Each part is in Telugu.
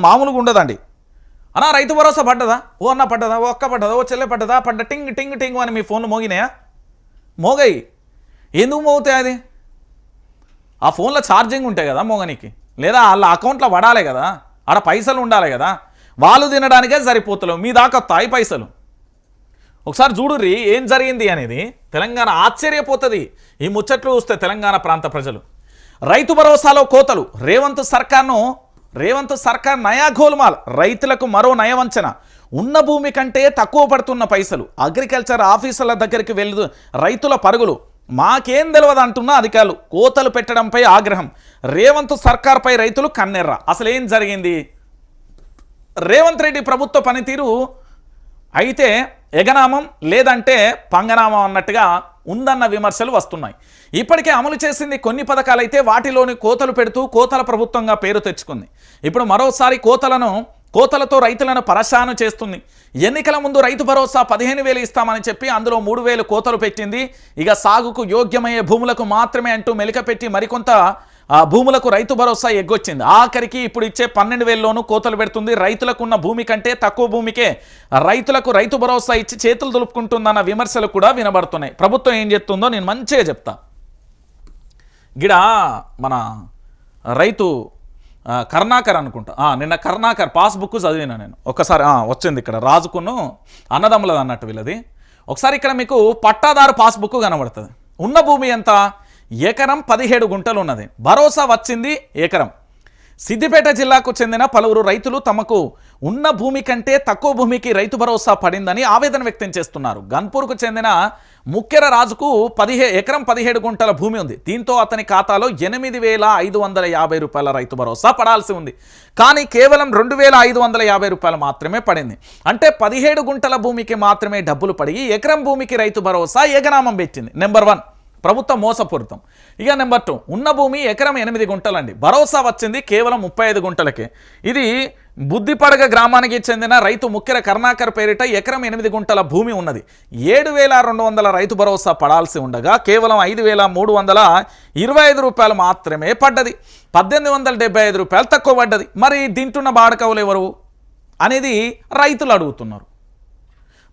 మామూలుగా ఉండదండి. అన్నా రైతు భరోసా పడ్డదా? ఓ అన్న పడ్డదా? ఓ అక్క పడ్డదా? ఓ చెల్లె పడ్డదా? పడ్డ టింగ్ టింగ్ టింగ్ అని మీ ఫోన్లు మోగినాయా? మోగాయి. ఎందుకు మోగుతాయి అది? ఆ ఫోన్లో ఛార్జింగ్ ఉంటాయి కదా మోగనికి. లేదా వాళ్ళ అకౌంట్లో పడాలి కదా? ఆడ పైసలు ఉండాలి కదా? వాళ్ళు తినడానికే సరిపోతలేవు. మీ దాకా తాయి పైసలు. ఒకసారి చూడుర్రి ఏం జరిగింది అనేది. తెలంగాణ ఆశ్చర్యపోతుంది. ఈ ముచ్చట్లు చూస్తే తెలంగాణ ప్రాంత ప్రజలు. రైతు భరోసాలో కోతలు. రేవంత్ సర్కార్ను రేవంత్ సర్కార్ నయా గోల్మాల్ రైతులకు మరో నయవంచన. ఉన్న భూమి కంటే తక్కువ పడుతున్న పైసలు. అగ్రికల్చర్ ఆఫీసర్ల దగ్గరికి వెళ్ళు రైతుల పరుగులు. మాకేం తెలియదు అంటున్న అధికారులు. కోతలు పెట్టడంపై ఆగ్రహం. రేవంత్ సర్కార్పై రైతులు కన్నెర్ర. అసలు ఏం జరిగింది? రేవంత్ రెడ్డి ప్రభుత్వ పనితీరు అయితే ఎగనామం లేదంటే పంగనామం అన్నట్టుగా ఉందన్న విమర్శలు వస్తున్నాయి. ఇప్పటికే అమలు చేసింది కొన్ని పథకాలైతే వాటిలోని కోతలు పెడుతూ కోతల ప్రభుత్వంగా పేరు తెచ్చుకుంది. ఇప్పుడు మరోసారి కోతలను కోతలతో రైతులను పరశాను చేస్తుంది. ఎన్నికల ముందు రైతు భరోసా పదిహేను వేలు ఇస్తామని చెప్పి అందులో మూడు వేలు కోతలు పెట్టింది. ఇక సాగుకు యోగ్యమయ్యే భూములకు మాత్రమే అంటూ మెలికపెట్టి మరికొంత ఆ భూములకు రైతు భరోసా ఎగ్గొచ్చింది. ఆఖరికి ఇప్పుడు ఇచ్చే పన్నెండు వేలలోనూ కోతలు పెడుతుంది. రైతులకు ఉన్న భూమి కంటే తక్కువ భూమికే రైతులకు రైతు భరోసా ఇచ్చి చేతులు దులుపుకుంటుందన్న విమర్శలు కూడా వినబడుతున్నాయి. ప్రభుత్వం ఏం చెప్తుందో నేను మంచిగా చెప్తా. గిడ మన రైతు కర్ణాకర్ అనుకుంటా. నిన్న కర్ణాకర్ పాస్బుక్ చదివినా నేను. ఒకసారి వచ్చింది ఇక్కడ. రాజుకును అన్నదమ్ములది అన్నట్టు వీళ్ళది. ఒకసారి ఇక్కడ మీకు పట్టాదారు పాస్బుక్ కనబడుతుంది. ఉన్న భూమి ఎంత? ఎకరం పదిహేడు గుంటలు ఉన్నది భరోసా వచ్చింది ఎకరం. సిద్దిపేట జిల్లాకు చెందిన పలువురు రైతులు తమకు ఉన్న భూమి కంటే తక్కువ భూమికి రైతు భరోసా పడిందని ఆవేదన వ్యక్తం చేస్తున్నారు. గన్పూర్కు చెందిన ముక్కెర రాజుకు పదిహే ఎకరం పదిహేడు గుంటల భూమి ఉంది. దీంతో అతని ఖాతాలో ఎనిమిది వేల ఐదు వందల యాభై రూపాయల రైతు భరోసా పడాల్సి ఉంది. కానీ కేవలం రెండు వేల ఐదు వందల యాభై రూపాయలు మాత్రమే పడింది. అంటే పదిహేడు గుంటల భూమికి మాత్రమే డబ్బులు పడి ఎకరం భూమికి రైతు భరోసా ఏకనామం పెట్టింది. Number one. ప్రభుత్వం మోసపూరితం. ఇక నెంబర్ టూ ఉన్న భూమి ఎకరం ఎనిమిది గుంటలండి. భరోసా వచ్చింది కేవలం ముప్పై ఐదు గుంటలకే. ఇది బుద్ధిపడగ గ్రామానికి చెందిన రైతు ముఖ్యర కర్ణాకర్ పేరిట ఎకరం ఎనిమిది గుంటల భూమి ఉన్నది. ఏడు వేల రెండు వందల రైతు భరోసా పడాల్సి ఉండగా కేవలం ఐదు వేల మూడు వందల ఇరవై ఐదు రూపాయలు మాత్రమే పడ్డది. పద్దెనిమిది వందల డెబ్బై ఐదు రూపాయలు తక్కువ పడ్డది. మరి దింటున్న బాడకవులు ఎవరు? అనేది రైతులు అడుగుతున్నారు.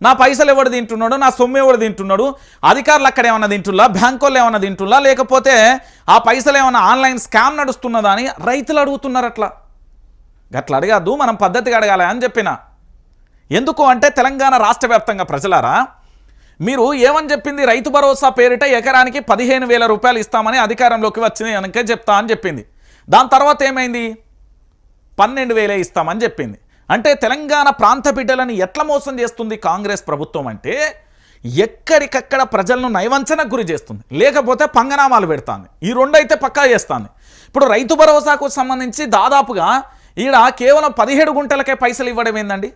నా పైసలు ఎవడు తింటున్నాడు నా సొమ్ము ఎవడు తింటున్నాడు అధికారులు అక్కడ ఏమన్నా తింటున్నా బ్యాంకుల్లో ఏమన్నా తింటున్నా లేకపోతే ఆ పైసలు ఏమన్నా ఆన్లైన్ స్కామ్ నడుస్తున్నదా అని రైతులు అడుగుతున్నారు అట్లా. గట్ల అడగద్దు మనం పద్ధతిగా అడగాలి అని చెప్పిన. ఎందుకు అంటే తెలంగాణ రాష్ట్ర వ్యాప్తంగా ప్రజలారా మీరు ఏమని చెప్పింది? రైతు భరోసా పేరిట ఎకరానికి పదిహేను వేల రూపాయలు ఇస్తామని అధికారంలోకి వచ్చింది కనుక చెప్తా అని చెప్పింది. దాని తర్వాత ఏమైంది? పన్నెండు వేలే ఇస్తామని చెప్పింది. అంటే తెలంగాణ ప్రాంత బిడ్డలను ఎట్లా మోసం చేస్తుంది కాంగ్రెస్ ప్రభుత్వం అంటే ఎక్కడికక్కడ ప్రజలను నైవంచనకు గురి చేస్తుంది. లేకపోతే పంగనామాలు పెడుతుంది. ఈ రెండైతే పక్కా చేస్తుంది. ఇప్పుడు రైతు భరోసాకు సంబంధించి దాదాపుగా ఈడ కేవలం పదిహేడు గుంటలకే పైసలు ఇవ్వడం ఏందండి?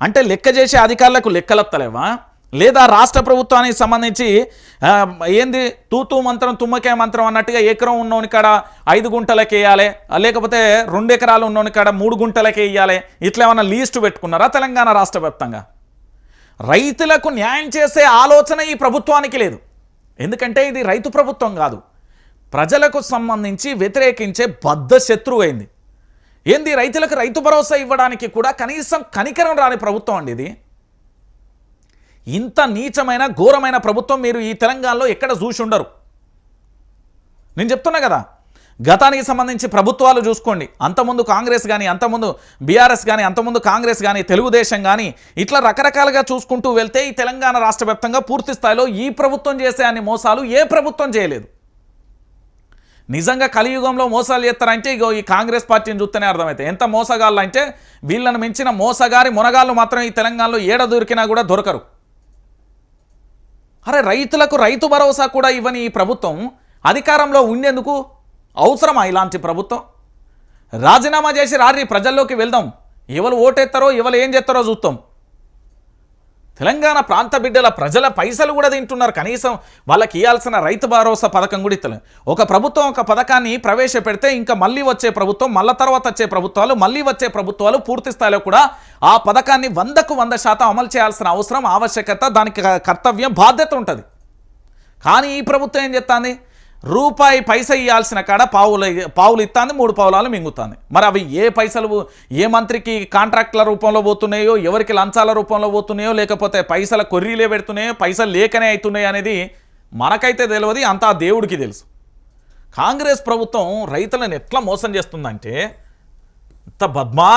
అంటే లెక్క చేసే అధికారులకు లెక్కలత్తలేవా? లేదా రాష్ట్ర ప్రభుత్వానికి సంబంధించి ఏంది? తూతూ మంత్రం తుమ్మకే మంత్రం అన్నట్టుగా ఎకరం ఉన్నోని కాడ ఐదు గుంటలకి వేయాలి లేకపోతే రెండు ఎకరాలు ఉన్నోని కాడ మూడు గుంటలకి వేయాలి ఇట్లా ఏమన్నా లీస్టు పెట్టుకున్నారా తెలంగాణ రాష్ట్ర వ్యాప్తంగా? రైతులకు న్యాయం చేసే ఆలోచన ఈ ప్రభుత్వానికి లేదు. ఎందుకంటే ఇది రైతు ప్రభుత్వం కాదు. ప్రజలకు సంబంధించి వ్యతిరేకించే బద్ధ శత్రువు అయింది. ఏంది? రైతులకు రైతు భరోసా ఇవ్వడానికి కూడా కనీసం కనికరం రాని ప్రభుత్వం అండి ఇది. ఇంత నీచమైన ఘోరమైన ప్రభుత్వం మీరు ఈ తెలంగాణలో ఎక్కడ చూసి ఉండరు. నేను చెప్తున్నా కదా గతానికి సంబంధించి ప్రభుత్వాలు చూసుకోండి. అంతకుముందు కాంగ్రెస్ కానీ అంతకుముందు బీఆర్ఎస్ కానీ అంతకుముందు కాంగ్రెస్ కానీ తెలుగుదేశం కానీ ఇట్లా రకరకాలుగా చూసుకుంటూ వెళ్తే ఈ తెలంగాణ రాష్ట్ర పూర్తి స్థాయిలో ఈ ప్రభుత్వం చేసే అన్ని మోసాలు ఏ ప్రభుత్వం చేయలేదు. నిజంగా కలియుగంలో మోసాలు చేస్తారంటే ఇగో ఈ కాంగ్రెస్ పార్టీని చూస్తేనే అర్థమైతే ఎంత మోసగాళ్ళు అంటే వీళ్ళను మించిన మోసగారి మునగాళ్ళు మాత్రం ఈ తెలంగాణలో ఏడ దొరికినా కూడా దొరకరు. అరే రైతులకు రైతు భరోసా కూడా ఇవ్వని ఈ ప్రభుత్వం అధికారంలో ఉండేందుకు అవసరమా ఇలాంటి ప్రభుత్వం? రాజీనామా చేసి రారి ప్రజల్లోకి వెళ్దాం. ఎవరు ఓటేస్తారో ఎవరు ఏం చేస్తారో చూస్తాం. తెలంగాణ ప్రాంత బిడ్డల ప్రజల పైసలు కూడా తింటున్నారు. కనీసం వాళ్ళకి ఇవ్వాల్సిన రైతు భరోసా పథకం కూడా ఇస్తలేదు ఒక ప్రభుత్వం ఒక పథకాన్ని ప్రవేశపెడితే ఇంకా మళ్ళీ వచ్చే ప్రభుత్వం మళ్ళా తర్వాత వచ్చే ప్రభుత్వాలు మళ్ళీ వచ్చే ప్రభుత్వాలు పూర్తి స్థాయిలో కూడా ఆ పథకాన్ని వందకు వంద శాతం అమలు చేయాల్సిన అవసరం ఆవశ్యకత దానికి కర్తవ్యం బాధ్యత ఉంటుంది. కానీ ఈ ప్రభుత్వం ఏం చెప్తాంది రూపాయి పైస ఇవ్వాల్సిన కాడ పావులు పావులు ఇస్తాంది మూడు పావులాలు మింగుతుంది. మరి అవి ఏ పైసలు ఏ మంత్రికి కాంట్రాక్ట్ల రూపంలో పోతున్నాయో ఎవరికి లంచాల రూపంలో పోతున్నాయో లేకపోతే పైసల కొర్రీలే పెడుతున్నాయో పైసలు లేకనే అవుతున్నాయి అనేది మనకైతే తెలియదు అంతా దేవుడికి తెలుసు. కాంగ్రెస్ ప్రభుత్వం రైతులను ఎట్లా మోసం చేస్తుందంటే ఇంత బద్మా